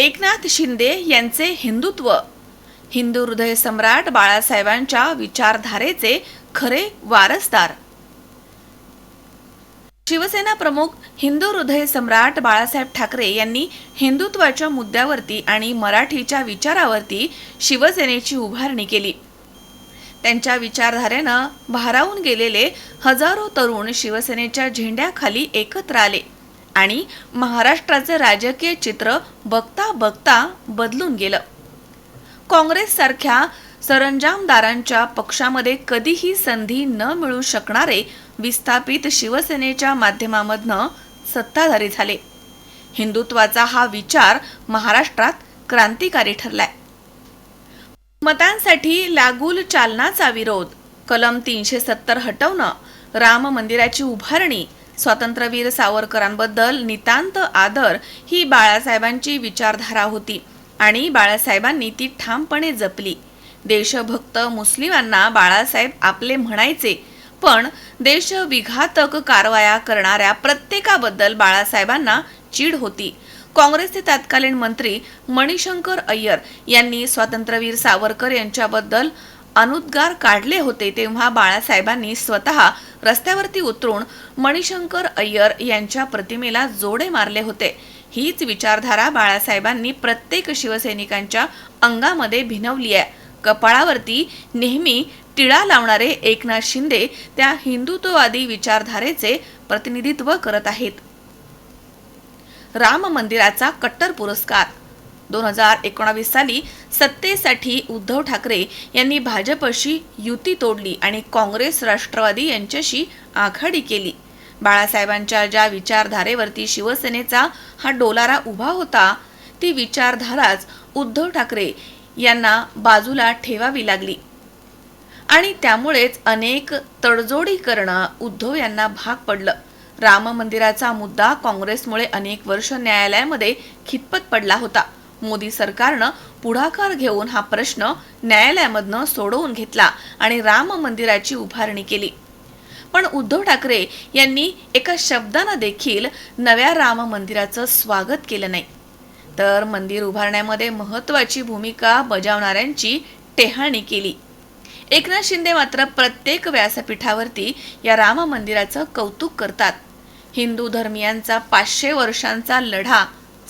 एकनाथ शिंदे यांचे हिंदुत्व. हिंदू हृदय सम्राट बाळासाहेबांच्या विचारधारेचे खरे वारसदार. शिवसेना प्रमुख हिंदू हृदय सम्राट बाळासाहेब ठाकरे यांनी हिंदुत्वाच्या मुद्द्यावरती आणि मराठीच्या विचारावरती शिवसेनेची उभारणी केली. त्यांच्या विचारधारेनं भारावून गेलेले हजारो तरुण शिवसेनेच्या झेंड्याखाली एकत्र आले. आणि महाराष्ट्राचे राजकीय चित्र बघता बघता बदलून गेलं. काँग्रेससारख्या सरंजामदारांच्या पक्षामध्ये कधीही संधी न मिळू शकणारे विस्थापित शिवसेनेच्या माध्यमामधनं सत्ताधारी झाले. हिंदुत्वाचा हा विचार महाराष्ट्रात क्रांतिकारी ठरलाय. मतांसाठी लागूल चालनाचा विरोध कलम तीनशे सत्तर हटवणं राम मंदिराची उभारणी स्वातंत्र्यवीर सावरकरांबद्दल नितांत आदर ही बाळासाहेबांची विचारधारा होती आणि बाळासाहेबांनी ती ठामपणे जपली. देशभक्त मुस्लिमांना बाळासाहेब आपले म्हणायचे पण देशविघातक कारवाया करणाऱ्या प्रत्येकाबद्दल बाळासाहेबांना चीड होती. काँग्रेसचे तत्कालीन मंत्री मणिशंकर अय्यर यांनी स्वातंत्र्यवीर सावरकर यांच्याबद्दल अनुद्गार काढले होते तेव्हा बाळासाहेबांनी स्वतः रस्त्यावरती उतरून मणिशंकर अय्यर यांच्या प्रतिमेला जोडे मारले होते. हीच विचारधारा बाळासाहेबांनी प्रत्येक शिवसैनिकांच्या अंगामध्ये भिनवली आहे. कपाळावरती नेहमी टिळा लावणारे एकनाथ शिंदे त्या हिंदुत्ववादी विचारधारेचे प्रतिनिधित्व करत आहेत. राम मंदिराचा कट्टर पुरस्कार दोन हजार एकोणावीस साली सत्तेसाठी उद्धव ठाकरे यांनी भाजपशी युती तोडली आणि काँग्रेस राष्ट्रवादी यांच्याशी आघाडी केली. बाळासाहेबांच्या ज्या विचारधारेवरती शिवसेनेचा हा डोलारा उभा होता ती विचारधाराच उद्धव ठाकरे यांना बाजूला ठेवावी लागली. आणि त्यामुळेच अनेक तडजोडी करणं उद्धव यांना भाग पडलं. राम मंदिराचा मुद्दा काँग्रेसमुळे अनेक वर्ष न्यायालयामध्ये खितपत पडला होता. मोदी सरकारनं पुढाकार घेऊन हा प्रश्न न्यायालयामधनं सोडवून घेतला आणि राम मंदिराची उभारणी केली. पण उद्धव ठाकरे यांनी एका शब्दानं देखील नव्या राम मंदिराचं स्वागत केलं नाही. तर मंदिर उभारण्यामध्ये महत्वाची भूमिका बजावणाऱ्यांची टेहाणी केली. एकनाथ शिंदे मात्र प्रत्येक व्यासपीठावरती या राम मंदिराचं कौतुक करतात. हिंदू धर्मियांचा पाचशे वर्षांचा लढा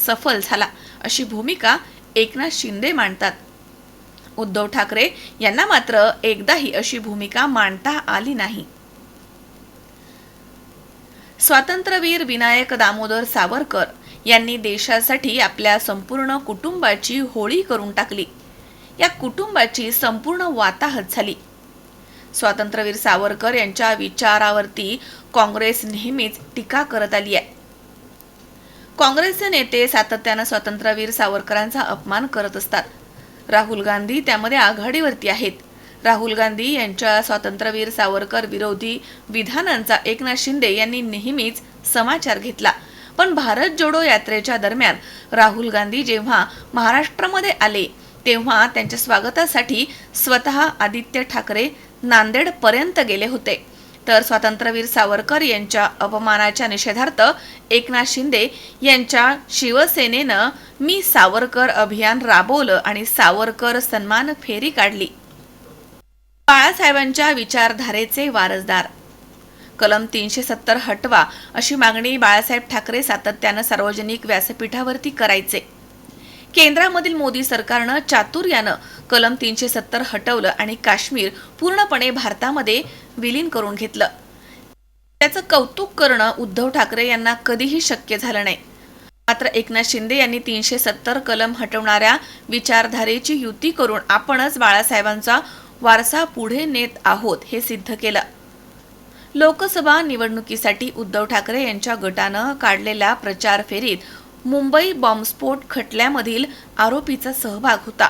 सफल झाला. अशी भूमिका एकनाथ शिंदे मांडतात. उद्धव ठाकरे यांना मात्र एकदाही अशी भूमिका मांडता आली नाही. स्वातंत्र्यवीर विनायक दामोदर सावरकर यांनी देशासाठी आपल्या संपूर्ण कुटुंबाची होळी करून टाकली. या कुटुंबाची संपूर्ण वाताहत झाली. स्वातंत्र्यवीर सावरकर यांच्या विचारावरती काँग्रेस नेहमीच टीका करत आली आहे. काँग्रेसचे नेते सातत्यानं स्वातंत्र्यवीर सावरकरांचा अपमान करत असतात. राहुल गांधी त्यामध्ये आघाडीवरती आहेत. राहुल गांधी यांच्या स्वातंत्र्यवीर सावरकर विरोधी विधानांचा एकनाथ शिंदे यांनी नेहमीच समाचार घेतला. पण भारत जोडो यात्रेच्या दरम्यान राहुल गांधी जेव्हा महाराष्ट्रामध्ये आले तेव्हा त्यांच्या स्वागतासाठी स्वतः आदित्य ठाकरे नांदेड पर्यंत गेले होते. तर स्वातंत्र्यवीर सावरकर यांच्या अपमानाच्या निषेधार्थ एकनाथ शिंदे यांच्या शिवसेनेनं मी सावरकर अभियान राबवलं आणि सावरकर सन्मान फेरी काढली. बाळासाहेबांच्या विचारधारेचे वारसदार. कलम तीनशे सत्तर हटवा अशी मागणी बाळासाहेब ठाकरे सातत्यानं सार्वजनिक व्यासपीठावरती करायचे. केंद्रामधील मोदी सरकारनं चातुर्यानं कलम तीनशे सत्तर हटवलं आणि काश्मीर पूर्णपणे भारतामध्ये विलीन करून घेतलं. त्याचं कौतुक करणं उद्धव ठाकरे यांना कधीही शक्य झालं नाही. मात्र एकनाथ शिंदे यांनी तीनशे सत्तर कलम हटवणाऱ्या विचारधारेची युती करून आपणच बाळासाहेबांचा वारसा पुढे नेत आहोत हे सिद्ध केलं. लोकसभा निवडणुकीसाठी उद्धव ठाकरे यांच्या गटानं काढलेल्या प्रचार फेरीत मुंबई बॉम्बस्फोट खटल्यामधील आरोपीचा सहभाग होता.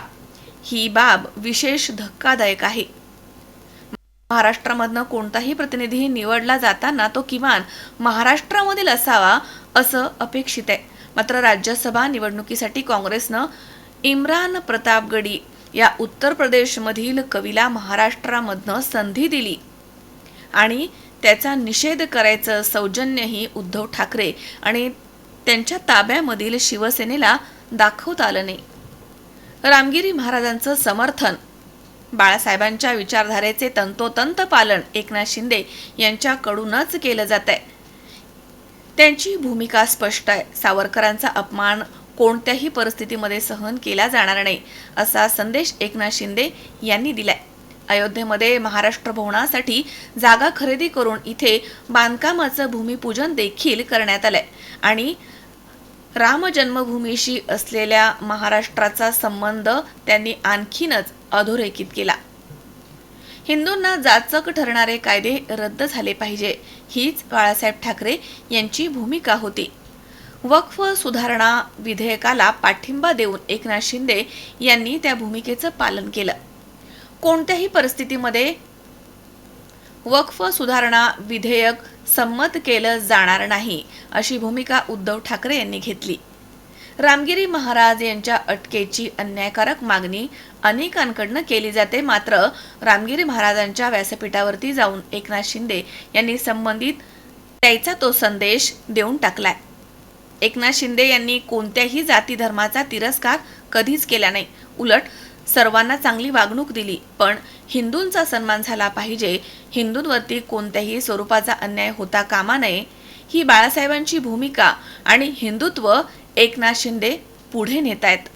ही बाब विशेष धक्कादायक आहे. महाराष्ट्रामधनं कोणताही प्रतिनिधी निवडला जाताना तो किमान महाराष्ट्रामधील असावा असं अपेक्षित आहे. मात्र राज्यसभा निवडणुकीसाठी काँग्रेसनं इम्रान प्रतापगडी या उत्तर प्रदेशमधील कवीला महाराष्ट्रामधनं संधी दिली आणि त्याचा निषेध करायचं सौजन्यही उद्धव ठाकरे आणि त्यांच्या ताब्यामधील शिवसेनेला दाखवता आलं नाही. रामगिरी महाराजांचं समर्थन बाळासाहेबांच्या विचारधारेचे तंतोतंत पालन एकनाथ शिंदे यांच्याकडूनच केलं जात आहे त्यांची भूमिका स्पष्ट आहे. सावरकरांचा अपमान कोणत्याही परिस्थितीमध्ये सहन केला जाणार नाही असा संदेश एकनाथ शिंदे यांनी दिलाय. अयोध्येमध्ये महाराष्ट्र भवनासाठी जागा खरेदी करून इथे बांधकामाचं भूमिपूजन देखील करण्यात आलंय. आणि राम जन्मभूमीशी असलेल्या महाराष्ट्राचा संबंध त्यांनी आणखीनच अधोरेखित केला. हिंदूंना जाचक ठरणारे कायदे रद्द झाले पाहिजे हीच बाळासाहेब ठाकरे यांची भूमिका होती. वक्फ सुधारणा विधेयकाला पाठिंबा देऊन एकनाथ शिंदे यांनी त्या भूमिकेचं पालन केलं. कोणत्याही परिस्थितीमध्ये वक्फ सुधारणा विधेयक संमत केलं जाणार नाही अशी भूमिका उद्धव ठाकरे यांनी घेतली. रामगिरी महाराज यांच्या अटकेची अन्यायकारक मागणी अनेकांकडनं केली जाते. मात्र रामगिरी महाराजांच्या व्यासपीठावरती जाऊन एकनाथ शिंदे यांनी संबंधित त्याचा तो संदेश देऊन टाकलाय. एकनाथ शिंदे यांनी कोणत्याही जाती धर्माचा तिरस्कार कधीच केला नाही. उलट सर्वांना चांगली वागणूक दिली पण हिंदूंचा सन्मान झाला पाहिजे. हिंदूंवरती कोणत्याही स्वरूपाचा अन्याय होता कामा नये. ही बाळासाहेबांची भूमिका आणि हिंदुत्व एकनाथ शिंदे पुढे नेत आहेत